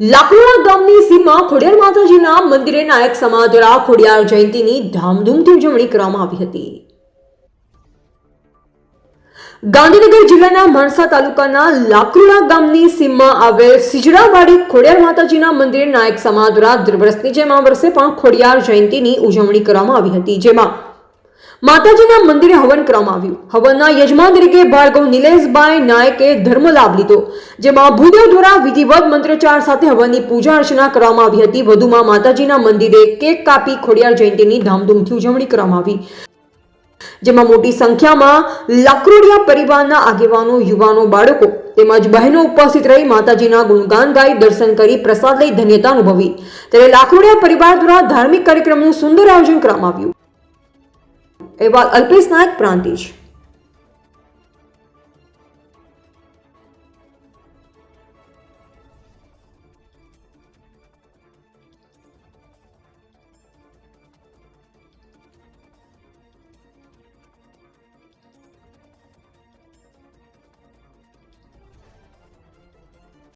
લાકડોળા ગામની સીમા ખોડિયાર માતાજીના મંદિરે નાયક સમાજ દ્વારા ખોડિયાર જયંતીની ધામધૂમથી ઉજવણી કરવામાં આવી હતી. ગાંધીનગર જિલ્લાના માણસા તાલુકાના લાકરુડા ગામની સીમમાં આવેલ સિજડાવાડી ખોડિયાર માતાજીના મંદિરે નાયક સમાજ દ્વારા દર વર્ષની જેમ આ વર્ષે પણ ખોડિયાર જયંતીની ઉજવણી કરવામાં આવી હતી, જેમાં માતાજીના મંદિરે હવન કરવામાં આવ્યું. હવનના યજમાન તરીકે ભાર્ગવ નિલેશભાઈ નાયકે ધર્મ લાભ લીધો, જેમાં ભૂદેવ દ્વારા વિધિવત મંત્રોચ્ચાર સાથે હવનની પૂજા અર્ચના કરવામાં આવી હતી. વધુમાં માતાજીના મંદિરે કેક કાપી ખોડિયાર જયંતીની ધામધૂમથી ઉજવણી કરવામાં આવી. જેમાં મોટી સંખ્યામાં લાકરોડિયા પરિવારના આગેવાનો, યુવાનો, બાળકો તેમજ બહેનો ઉપસ્થિત રહી માતાજીના ગુણગાન ગાઈ, દર્શન કરી, પ્રસાદ લઈ ધન્યતા અનુભવી. ત્યારે લાકરોડિયા પરિવાર દ્વારા ધાર્મિક કાર્યક્રમનું સુંદર આયોજન કરવામાં આવ્યું. અહેવાલ અલ્પેશ નાયક પ્રાંતિજ.